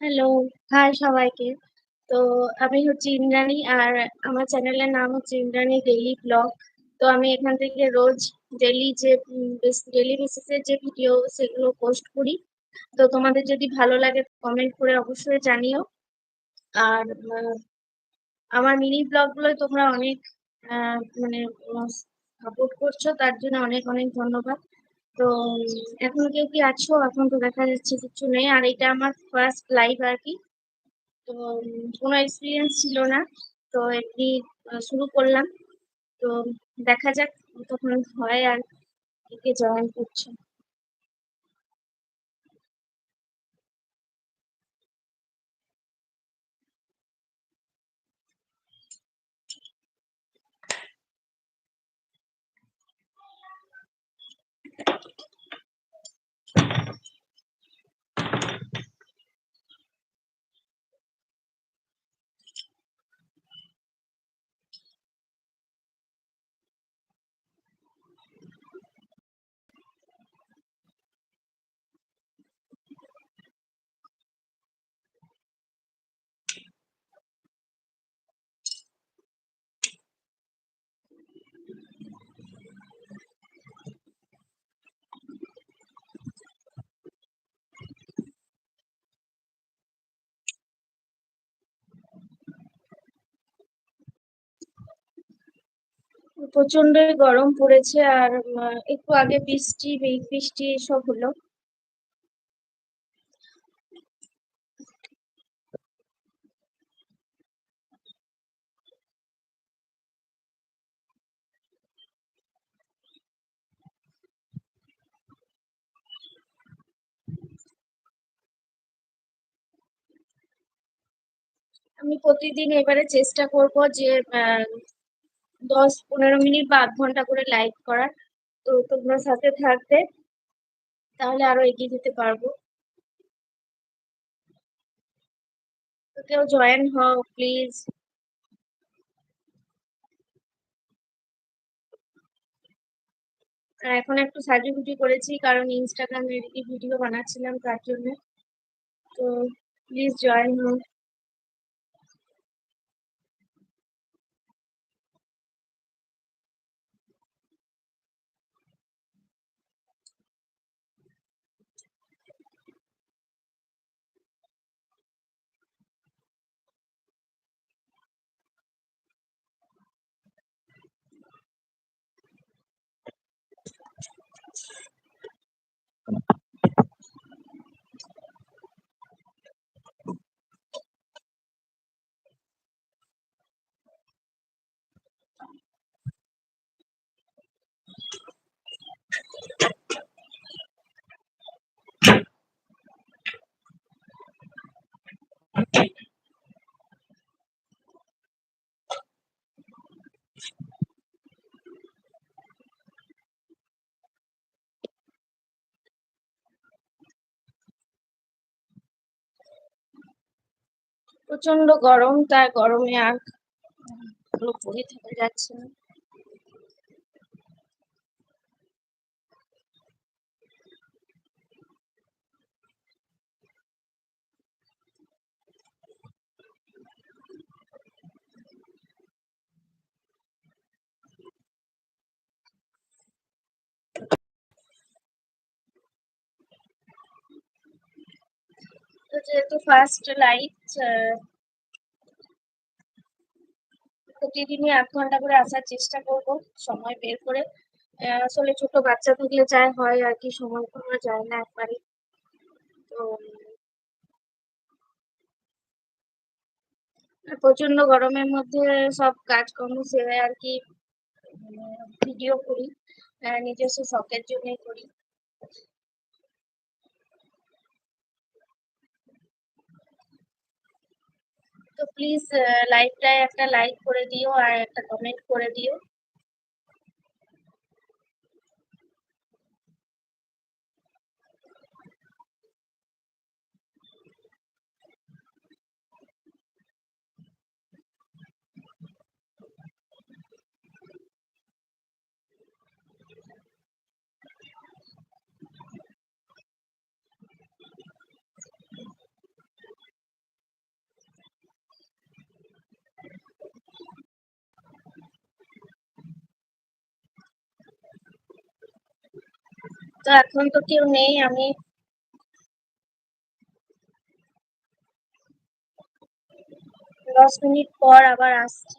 Hello, high সবাইকে। তো আমি হচ্ছি ইন্দ্রাণী আর আমার চ্যানেলের নাম হচ্ছে ইন্দ্রাণী ডেইলি ব্লগ। তো আমি এখান থেকে রোজ ডেইলি যে উম বেস ডেইলি বেসিসের যে ভিডিও সেগুলো পোস্ট করি। তো তোমাদের যদি ভালো লাগে কমেন্ট করে অবশ্যই জানিও। আর আমার মিনি ব্লগগুলোয় তোমরা অনেক মানে সাপোর্ট করছ তার জন্য অনেক, অনেক ধন্যবাদ। তো এখন কেউ কি আছো? এখন তো দেখা যাচ্ছে কিছু নেই। আর এটা আমার ফার্স্ট লাইভ আর কি তো কোনো এক্সপিরিয়েন্স ছিল না। তো এমনি শুরু করলাম। তো দেখা যাক তখন হয় আর কে, জয়েন করছে। প্রচন্ডই গরম পড়েছে আর একটু আগে বৃষ্টি, মেঘ বৃষ্টি এসব হলো। আমি প্রতিদিন এবারে চেষ্টা করব যে আ ১০-১৫ মিনিট বা আধ ঘণ্টা করে লাইভ করার। তো তোমরা সাথে থাকবে। তাহলে আরও এগিয়ে যেতে পারব। তো কেউ জয়েন হও প্লিজ। আর এখন একটু সাজুগুজু করেছি, কারণ এ ভিডিও বানাচ্ছিলাম তার জন্যে। তো প্লিজ জয়েন হও। প্রচণ্ড গরম তাই গরমে আর পুরো পড়ে থাকা যাচ্ছে না। তো যেহেতু ফার্স্ট লাইভ আ প্রতিদিনই ০.৫ ঘণ্টা করে আসার চেষ্টা করব, সময় বের করে। আসলে ছোট বাচ্চা থাকলে যা হয় আরকি সময় পাওয়া যায় না একবারে। তো প্রচণ্ড গরমের মধ্যে সব কাজকর্ম সেরে আরকি উম ভিডিও করি। নিজস্ব শখের জন্যই করি। তো প্লিজ আ লাইভটায় একটা লাইক করে দিও আর একটা কমেন্ট করে দিও। তো এখন তো কেউ নেই আমি দশ মিনিট পর আবার আসছি।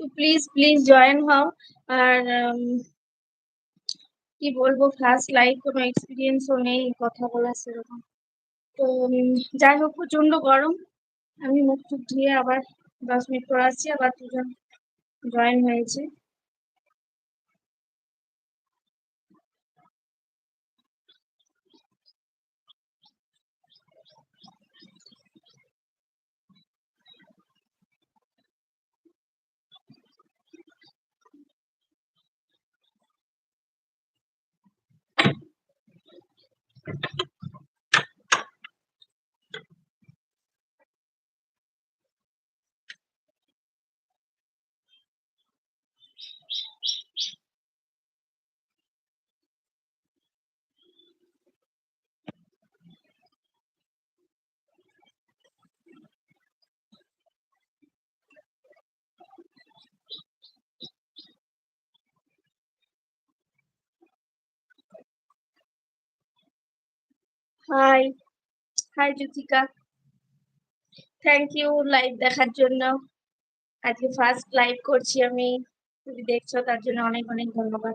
তো প্লিজ প্লিজ জয়েন হও আর কি বলব ফার্স্ট লাইভ কোনো এক্সপিরিয়েন্সও নেই, কথা বলার সেরকম। তো যাই হোক প্রচণ্ড গরম। আমি মুখ টুক ধুয়ে আবার দশ মিনিট পর আসছি, আবার দুজন জয়েন হয়েছে। Hi hi Jyotika thank you live দেখার জন্য। আজকে ফার্স্ট লাইভ করছি আমি। তুমি দেখছ, তার জন্য অনেক অনেক ধন্যবাদ।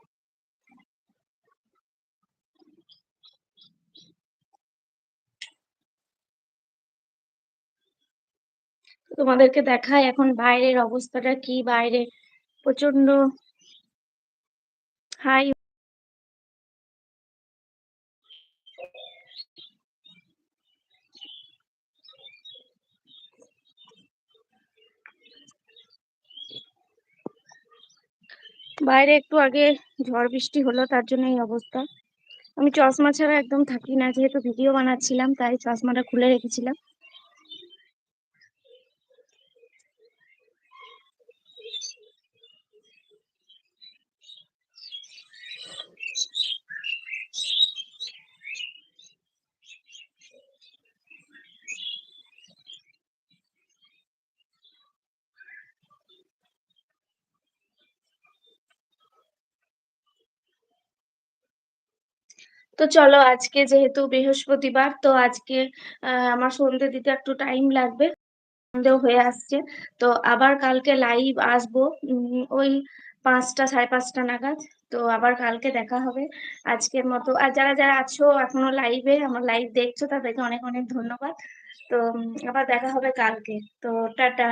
তোমাদেরকে দেখায় এখন বাইরের অবস্থাটা কি? বাইরে প্রচণ্ড হাই বাইরে একটু আগে ঝড় বৃষ্টি হলো, তার জন্য এই অবস্থা। আমি চশমা ছাড়া একদম থাকি না, যেহেতু ভিডিও বানাচ্ছিলাম, তাই চশমাটা খুলে রেখেছিলাম। তো চলো আজকে যেহেতু বৃহস্পতিবার, তো আজকে আমার সন্ধে দিতে একটু টাইম লাগবে। সন্ধেও হয়ে আসছে। তো আবার কালকে লাইভ আসব ওই পাঁচটা, সাড়ে পাঁচটা নাগাদ। তো আবার কালকে দেখা হবে আজকের মতো। আর যারা যারা আছো এখনও লাইভে আমার লাইভ দেখছ, তাদেরকে অনেক অনেক ধন্যবাদ। তো আবার দেখা হবে কালকে। তো টাটা।